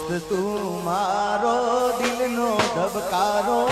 મસ્ત તું મારો દિલનો ધબકારો.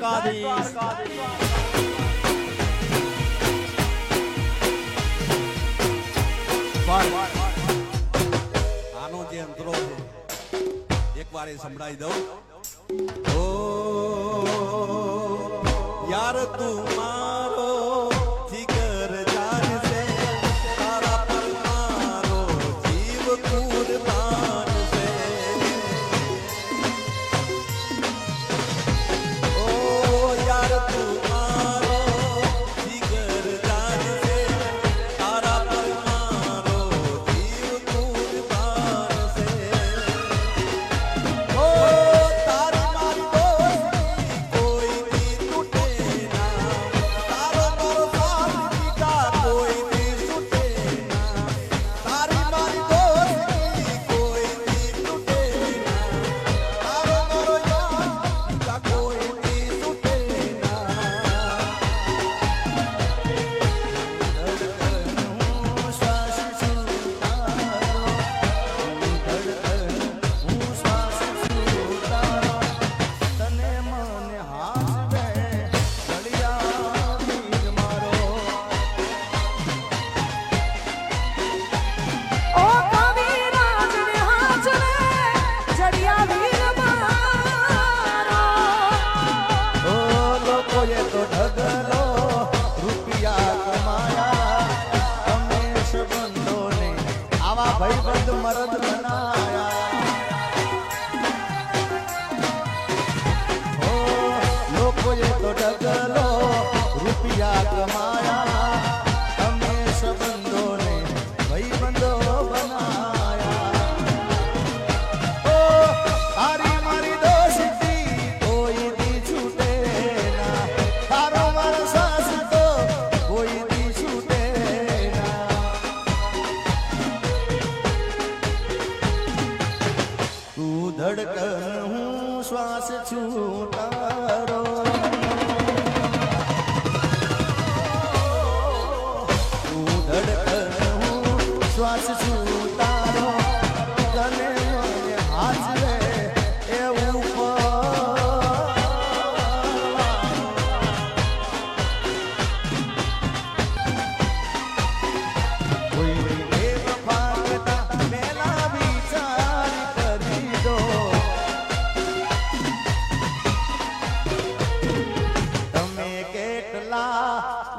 દ્વારકાધીશ. આનો જે અંતરો છે એક વાર એ સંભળાવી દઉં. યાર તું छूटा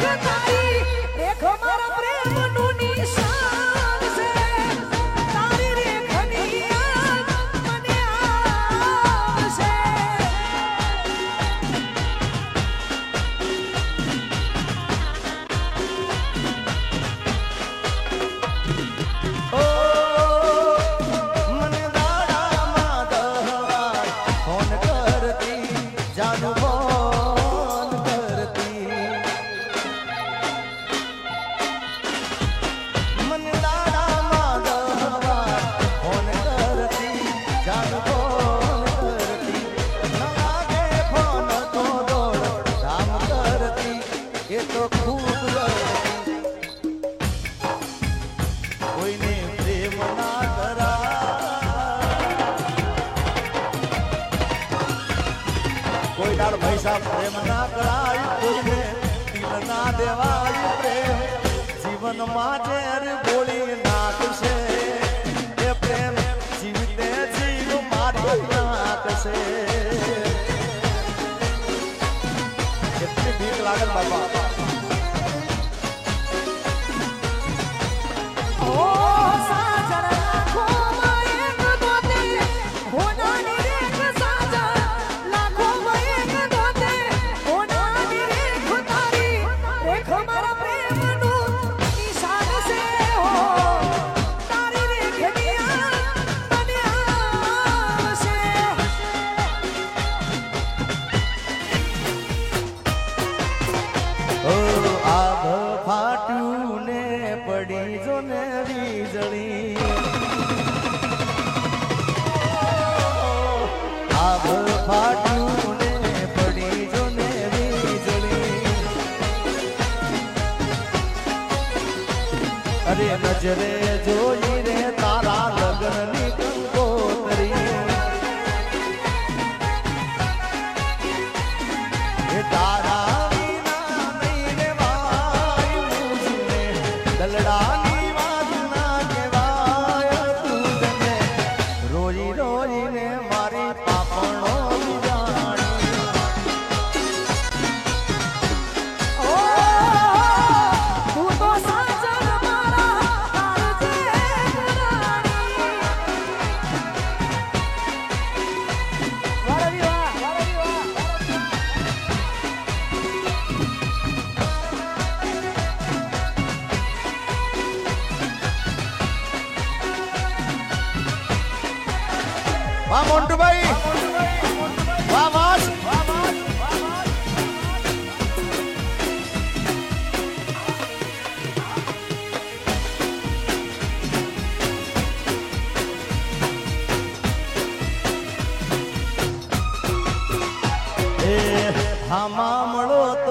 goodbye. કોઈ દાળ પૈસા પ્રેમ ના કરાય કોઈને દિલ ના દેવાય પ્રેમ જીવનમાં ઝેર બોલી નાખશે એ પ્રેમ જીવતે જીવ મારી નાખશે કેટલી બાપા. 哦。Acele વાહ મોન્ટુભાઈ. વાહ માસ. હમામળો તો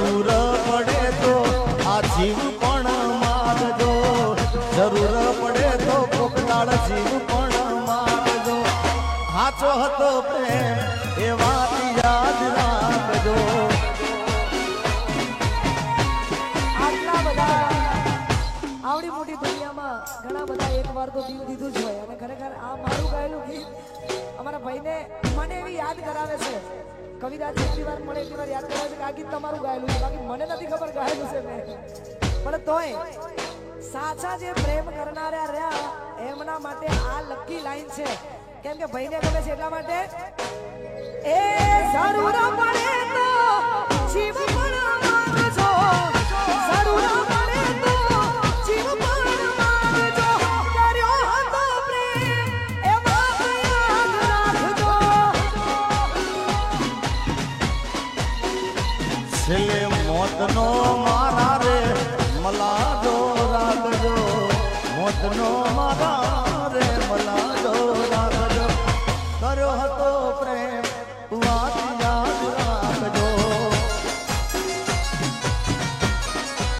જરૂર પડે તો આ જીવ પણ મારજો. જરૂર પડે તો કોકડાળ જીવ પણ મારજો. હાચો હતો ઘણા બધા એક તો દિલ દીધું જ હોય. અને ખરેખર આ મારું ગાયેલું ગીત અમારા ભાઈને મને એવી યાદ કરાવે છે. કવિતા જેટલી વાર મળે એટલી વાર યાદ કરાવે છે કે આ ગીત તમારું ગાયેલું છે. બાકી મને નથી ખબર ગાયેલું છે મેં. પણ તોય સાચા જે પ્રેમ કરનારા રહ્યા, એમના માટે આ લકી લાઈન છે. કેમ કે ભાઈને ગમે છે એટલા માટે એ જરૂર પડે તો જીવ છેલ્લે મોતનો મારા રે મલાજો રાખજો મોતનો મારા